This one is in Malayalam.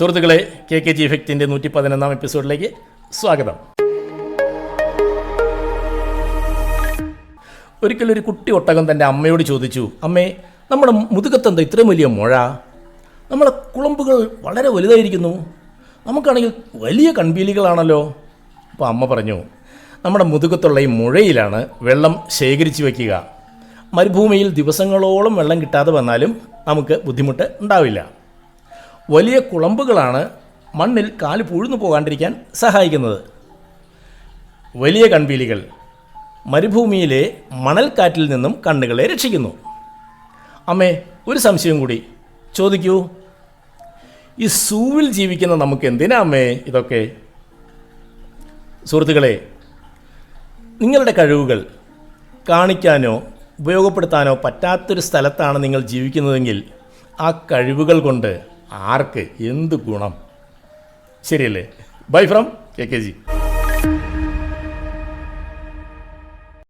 സുഹൃത്തുക്കളെ കെ കെ ജി ഇഫക്റ്റിന്റെ നൂറ്റി പതിനൊന്നാം എപ്പിസോഡിലേക്ക് സ്വാഗതം. ഒരിക്കലൊരു കുട്ടി ഒട്ടകം തന്റെ അമ്മയോട് ചോദിച്ചു അമ്മേ നമ്മുടെ മുതുകത്തെന്താ ഇത്രയും വലിയ മുഴ? നമ്മളെ കുളമ്പുകൾ വളരെ വലുതായിരിക്കുന്നു. നമുക്കാണെങ്കിൽ വലിയ കൺപീലികളാണല്ലോ. അപ്പോൾ അമ്മ പറഞ്ഞു നമ്മുടെ മുതുകത്തുള്ള ഈ മുഴയിലാണ് വെള്ളം ശേഖരിച്ചു വയ്ക്കുക മരുഭൂമിയിൽ ദിവസങ്ങളോളം വെള്ളം കിട്ടാതെ വന്നാലും നമുക്ക് ബുദ്ധിമുട്ട് ഉണ്ടാവില്ല. വലിയ കുളമ്പുകളാണ് മണ്ണിൽ കാൽ പുഴുന്നു പോകാണ്ടിരിക്കാൻ സഹായിക്കുന്നത്. വലിയ കൺപീലികൾ മരുഭൂമിയിലെ മണൽക്കാറ്റിൽ നിന്നും കണ്ണുകളെ രക്ഷിക്കുന്നു. അമ്മേ ഒരു സംശയം കൂടി. ചോദിക്കൂ. ഈ സൂവിൽ ജീവിക്കുന്ന നമുക്ക് എന്തിനാ അമ്മേ ഇതൊക്കെ? സുഹൃത്തുക്കളെ നിങ്ങളുടെ കഴിവുകൾ കാണിക്കാനോ ഉപയോഗപ്പെടുത്താനോ പറ്റാത്തൊരു സ്ഥലത്താണ് നിങ്ങൾ ജീവിക്കുന്നതെങ്കിൽ ആ കഴിവുകൾ കൊണ്ട് ആർക്ക്? എന്ത് ഗുണം? ശരിയല്ലേ? Bye from K K G